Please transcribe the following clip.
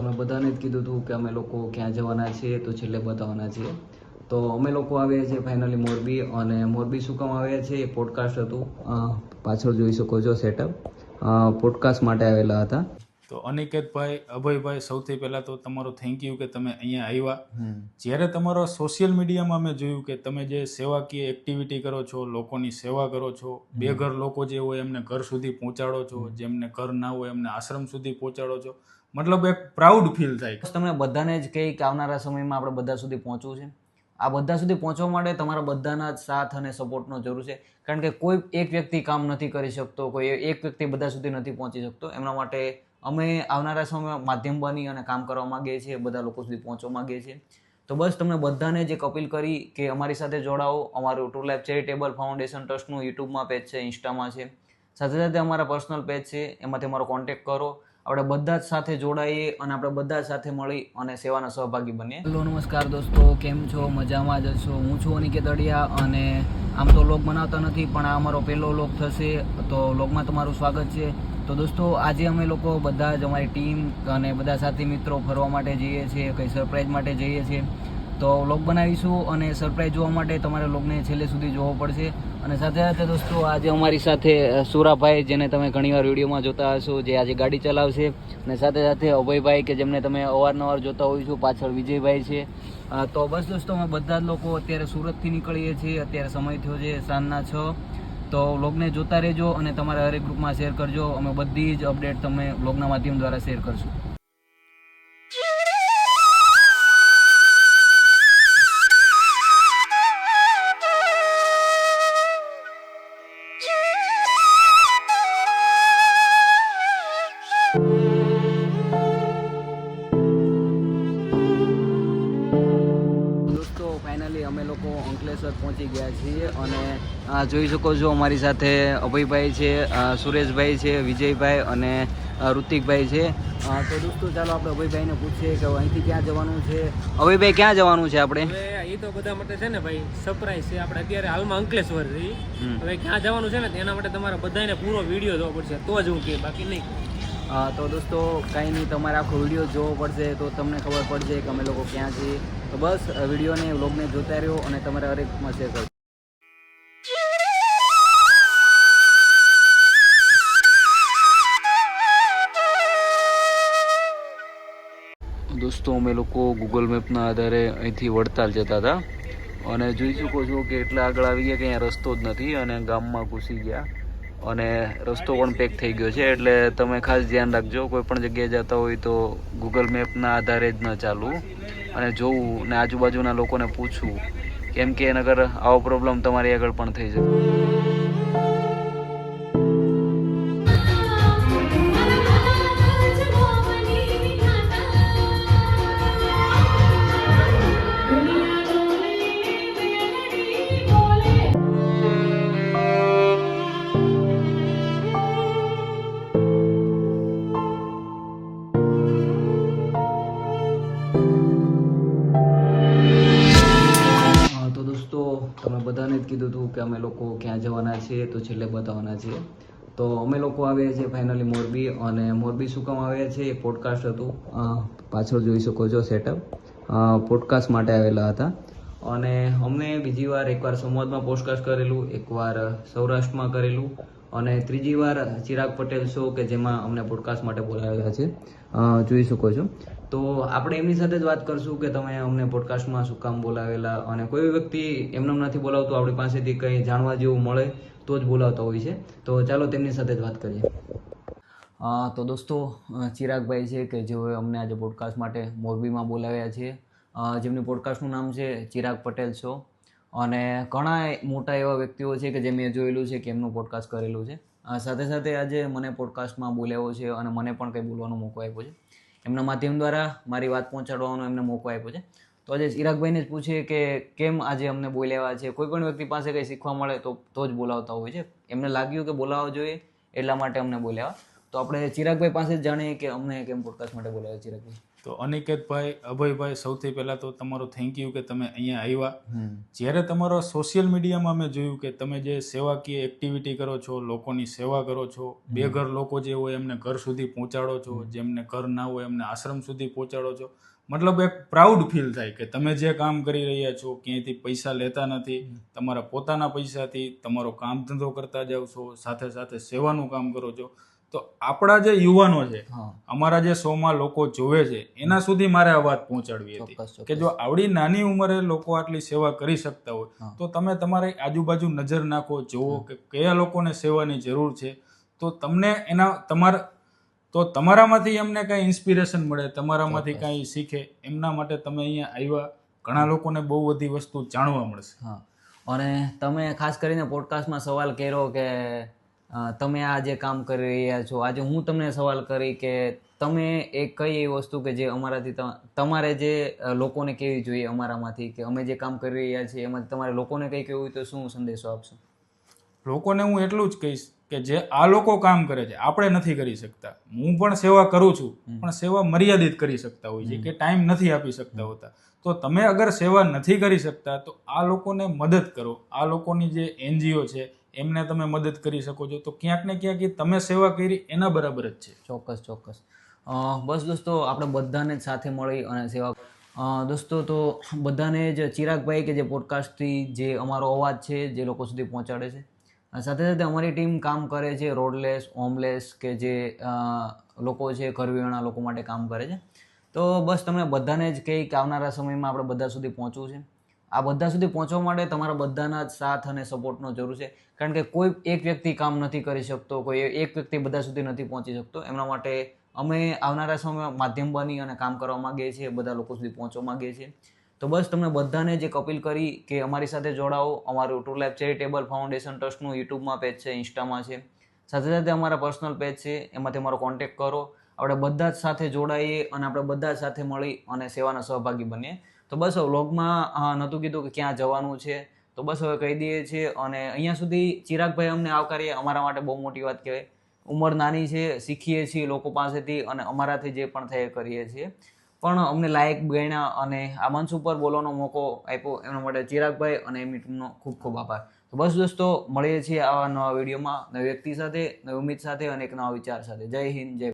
અમે બધાને જ કીધું હતું કે અમે લોકો ક્યાં જવાના છીએ તો છેલ્લે બતાવવાના છીએ. તો અમે લોકો આવ્યા છીએ ફાઇનલી મોરબી અને મોરબી શું કામ આવ્યા છે? એ પોડકાસ્ટ હતું. પાછળ જોઈ શકો છો સેટઅપ પોડકાસ્ટ માટે આવેલા હતા. તો અનિકેતભાઈ અભયભાઈ સૌથી પહેલાં તો તમારો થેન્ક યુ કે તમે અહીંયા આવ્યા. જ્યારે તમારો સોશિયલ મીડિયામાં મેં જોયું કે તમે જે સેવાકીય એક્ટિવિટી કરો છો લોકોની સેવા કરો છો બેઘર લોકો જે હોય એમને ઘર સુધી પહોંચાડો છો જેમને ઘર ના હોય એમને આશ્રમ સુધી પહોંચાડો છો મતલબ એક પ્રાઉડ ફીલ થાય. તમે બધાને જ કહી કે આવનારા સમયમાં આપણે બધા સુધી પહોંચવું છે. આ બધા સુધી પહોંચવા માટે તમારા બધાના જ સાથ અને સપોર્ટનો જરૂર છે. કારણ કે કોઈ એક વ્યક્તિ કામ નથી કરી શકતો, કોઈ એક વ્યક્તિ બધા સુધી નથી પહોંચી શકતો. એમના માટે અમે આવનારા સમયમાં માધ્યમ બની અને કામ કરવા માંગીએ છીએ, બધા લોકો સુધી પહોંચવા માગીએ છીએ. તો બસ તમને બધાને જ એક અપીલ કરી કે અમારી સાથે જોડાઓ. અમારું ટુ લાઈફ ચેરિટેબલ ફાઉન્ડેશન ટ્રસ્ટનું યુટ્યુબમાં પેજ છે ઇન્સ્ટામાં છે. સાથે સાથે અમારા પર્સનલ પેજ છે, એમાંથી અમારો કોન્ટેક્ટ કરો. આપણે બધા જ સાથે જોડાઈએ અને આપણે બધા જ સાથે મળી અને સેવાના સહભાગી બનીએ. હેલો, નમસ્કાર દોસ્તો, કેમ છો? મજામાં જ છો? હું છું અનિકેત અડિયા અને આમ તો લોગ બનાવતા નથી, પણ આ અમારો પહેલો લોગ થશે, તો લોગમાં તમારું સ્વાગત છે. તો દોસ્તો, આજે અમે લોકો બધા જ અમારી ટીમ અને બધા સાથી મિત્રો ફરવા માટે જઈએ છીએ, કંઈ સરપ્રાઈઝ માટે જઈએ છીએ. તો લોગ બનાવીશું અને સરપ્રાઈઝ જોવા માટે તમારે લોગને છેલ્લે સુધી જોવો પડશે. અને સાથે સાથે દોસ્તો, આજે અમારી સાથે સુરાભાઈ, જેને તમે ઘણીવાર વિડીયોમાં જોતા હશો, જે આજે ગાડી ચલાવશે. અને સાથે સાથે અભયભાઈ, કે જેમને તમે અવારનવાર જોતા હોઈશું પાછળ વિજયભાઈ છે. તો બસ દોસ્તો, અમે બધા જ લોકો અત્યારે સુરતથી નીકળીએ છીએ. અત્યારે સમય થયો છે સાંજના છ. તો વ્લોગને જોતા રહેજો અને તમારા હરેક ગ્રુપમાં શેર કરજો. અમે બધી જ અપડેટ તમે વ્લોગના માધ્યમ દ્વારા શેર કરશું. દોસ્તો ફાઇનલી અમે લોકો અંકલેશ્વર પહોંચી ગયા છીએ અને જોઈ શકો છો અમારી સાથે અભયભાઈ છે સુરેશભાઈ છે વિજયભાઈ અને ઋતિકભાઈ છે. તો દોસ્તો ચાલો આપણે અભયભાઈને પૂછીએ કે અહીંથી ક્યાં જવાનું છે? અભયભાઈ ક્યાં જવાનું છે આપણે? એ તો બધા માટે છે ને ભાઈ સરપ્રાઈઝ છે. આપણે અત્યારે હાલમાં અંકલેશ્વર રહી હવે ક્યાં જવાનું છે ને તેના માટે તમારે બધાને પૂરો વીડિયો જોવો પડશે. તો જ હું કે બાકી નહીં. તો દોસ્તો, કાંઈ નહીં, તમારે આખો વીડિયો જોવો પડશે, તો તમને ખબર પડશે કે અમે લોકો ક્યાં છીએ. તો બસ વિડીયોને, વ્લોગને જોતા રહ્યો અને તમારે હરેકમાં શેર કરજો. દોસ્તો, અમે લોકો ગૂગલ મેપના આધારે અહીંથી વડતાલ જતા હતા. અને જોઈ શકો છો કે એટલા આગળ આવી ગયા કે અહીંયા રસ્તો જ નથી અને ગામમાં ઘૂસી ગયા. અને રસ્તો પણ પેક થઈ ગયો છે, એટલે તમે ખાસ ધ્યાન રાખજો, કોઈ પણ જગ્યાએ જતા હોય તો ગૂગલ મેપના આધારે જ ન ચાલવું અને જોવું ને આજુબાજુના લોકોને પૂછવું, કેમ કે નગર આવો પ્રોબ્લેમ તમારી આગળ પણ થઈ શકે. કે અમે લોકો ક્યાં જવાના છીએ, તો છેલ્લે બતાવવાના છીએ. તો અમે લોકો આવ્યા છીએ ફાઇનલી મોરબી અને મોરબી શું કામ આવ્યા છે? એ પોડકાસ્ટ હતું. પાછળ જોઈ શકો છો સેટઅપ પોડકાસ્ટ માટે આવેલા હતા. અને અમને બીજી વાર એકવાર સંવાદમાં પોડકાસ્ટ કરેલું, એકવાર સૌરાષ્ટ્રમાં કરેલું. અને ત્રીજી વાર ચિરાગ પટેલ શો કે જેમાં અમને પોડકાસ્ટ માટે બોલાવેલા છે જોઈ શકો છો. તો આપણે એમની સાથે જ વાત કરશું કે તમે અમને પોડકાસ્ટમાં શું કામ બોલાવેલા અને કોઈ વ્યક્તિ એમને નથી બોલાવતું, આપણી પાસેથી કંઈ જાણવા જેવું મળે તો જ બોલાવતા હોય છે. તો ચાલો તેમની સાથે જ વાત કરીએ. તો દોસ્તો ચિરાગભાઈ છે કે જેઓએ અમને આજે પોડકાસ્ટ માટે મોરબીમાં બોલાવ્યા છે. જેમની પોડકાસ્ટનું નામ છે ચિરાગ પટેલ શો અને ઘણા મોટા એવા વ્યક્તિઓ છે કે જે મેં જોયેલું છે કે એમનું પોડકાસ્ટ કરેલું છે. સાથે સાથે આજે મને પોડકાસ્ટમાં બોલાવ્યો છે અને મને પણ કંઈ બોલવાનો મોકો આપ્યો છે. એમના માધ્યમ દ્વારા મારી વાત પહોંચાડવાનો એમને મોકો આપ્યો છે. તો આજે ચિરાગભાઈને જ પૂછીએ કે કેમ આજે અમને બોલાવ્યા છે? કોઈ પણ વ્યક્તિ પાસે કંઈ શીખવા મળે તો તો જ બોલાવતા હોય છે. એમને લાગ્યું કે બોલાવવા જોઈએ એટલા માટે અમને બોલાવ્યા. તો આપણે ચિરાગભાઈ પાસે જ જાણીએ કે અમને કેમ પોડકાસ્ટ માટે બોલાવ્યા ચિરાગભાઈ? તો અનિકેતભાઈ અભયભાઈ સૌથી પહેલાં તો તમારો થેન્ક યુ કે તમે અહીંયા આવ્યા. જ્યારે તમારો સોશિયલ મીડિયામાં અમે જોયું કે તમે જે સેવાકીય એક્ટિવિટી કરો છો લોકોની સેવા કરો છો બેઘર લોકો જે હોય એમને ઘર સુધી પહોંચાડો છો જેમને ઘર ના હોય એમને આશ્રમ સુધી પહોંચાડો છો મતલબ એક પ્રાઉડ ફીલ થાય કે તમે જે કામ કરી રહ્યા છો ક્યાંયથી પૈસા લેતા નથી તમારા પોતાના પૈસાથી તમારો કામ ધંધો કરતા જાઓ છો સાથે સાથે સેવાનું કામ કરો છો તો આપણા જે યુવાનો છે અમારા જે શોમાં લોકો જોવે છે એના સુધી મારે આ વાત પહોંચાડવી હતી. કે જો આવડી નાની ઉંમરે લોકો આટલી સેવા કરી શકતા હોય તો તમે તમારી આજુબાજુ નજર નાખો જુઓ કે કયા લોકોને સેવાની જરૂર છે. તો તમને એના તમારા તો તમારામાંથી એમને કાંઈ ઇન્સ્પિરેશન મળે તમારામાંથી કંઈ શીખે એમના માટે તમે અહીંયા આવ્યા ઘણા લોકોને બહુ બધી વસ્તુ જાણવા મળશે. હા. અને તમે ખાસ કરીને પોડકાસ્ટમાં સવાલ કર્યો કે તમે આ જે કામ કરી રહ્યા છો આજે હું તમને સવાલ કરી કે તમે એક કઈ એવી વસ્તુ કે જે અમારાથી તમારે જે લોકોને કેવી જોઈએ અમારામાંથી કે અમે જે કામ કરી રહ્યા છીએ એમાંથી તમારે લોકોને કંઈ કહેવું હોય તો શું સંદેશો આપશો? લોકોને હું એટલું જ કહીશ કે જે આ લોકો કામ કરે છે આપણે નથી કરી શકતા. હું પણ સેવા કરું છું પણ સેવા મર્યાદિત કરી શકતા હોય છે કે ટાઈમ નથી આપી શકતા હોતા. તો તમે અગર સેવા નથી કરી શકતા તો આ લોકોને મદદ કરો. આ લોકોની જે એનજીઓ છે એમને તમે મદદ કરી શકો છો. તો ક્યાંક ને ક્યાંક એ તમે સેવા કરી, એના બરાબર જ છે. ચોક્કસ ચોક્કસ. બસ દોસ્તો, આપણે બધાને જ સાથે મળી અને સેવા દોસ્તો, તો બધાને જ ચિરાગભાઈ કે જે પોડકાસ્ટથી જે અમારો અવાજ છે, જે લોકો સુધી પહોંચાડે છે. સાથે સાથે અમારી ટીમ કામ કરે છે, રોડલેસ, હોમલેસ કે જે લોકો છે, ઘરવિહોણા લોકો માટે કામ કરે છે. તો બસ તમને બધાને જ કંઈક આવનારા સમયમાં આપણે બધા સુધી પહોંચવું છે. આ બધા સુધી પહોંચવા માટે તમારા બધાના સાથ અને સપોર્ટનો જરૂર છે. કારણ કે કોઈ એક વ્યક્તિ કામ નથી કરી શકતો, કોઈ એક વ્યક્તિ બધા સુધી નથી પહોંચી શકતો. એમના માટે અમે આવનારા સમયમાં માધ્યમ બની અને કામ કરવા માંગીએ છીએ, બધા લોકો સુધી પહોંચવા માગીએ છીએ. તો બસ તમને બધાને જે કપિલ કરી કે અમારી સાથે જોડાઓ. અમારું ટુ લાઈફ ચેરિટેબલ ફાઉન્ડેશન ટ્રસ્ટનું યુટ્યુબમાં પેજ છે, ઇન્સ્ટામાં છે. સાથે સાથે અમારા પર્સનલ પેજ છે, એમાંથી અમારો કોન્ટેક્ટ કરો. આપણે બધા જ સાથે જોડાઈએ અને આપણે બધા જ સાથે મળી અને સેવાના સહભાગી બનીએ. તો બસ વ્લોગમાં નહોતું કીધું કે ક્યાં જવાનું છે. તો બસ હવે કહી દઈએ છીએ અને અહીંયા સુધી ચિરાગભાઈ અમને આવકારીએ, અમારા માટે બહુ મોટી વાત કહેવાય. ઉંમર નાની છે, શીખીએ છીએ લોકો પાસેથી અને અમારાથી જે પણ થાય કરીએ છીએ. પણ અમને લાયક ગણ્યા અને આ મંચ ઉપર બોલવાનો મોકો આપ્યો, એમના માટે ચિરાગભાઈ અને એમની ટીમનો ખૂબ ખૂબ આભાર. તો બસ દોસ્તો, મળીએ છીએ આવા નવા વિડીયોમાં. નવી વ્યક્તિ સાથે, નવી ઉમ્મીદ સાથે અને એક નવા વિચાર સાથે. જય હિન્દ, જય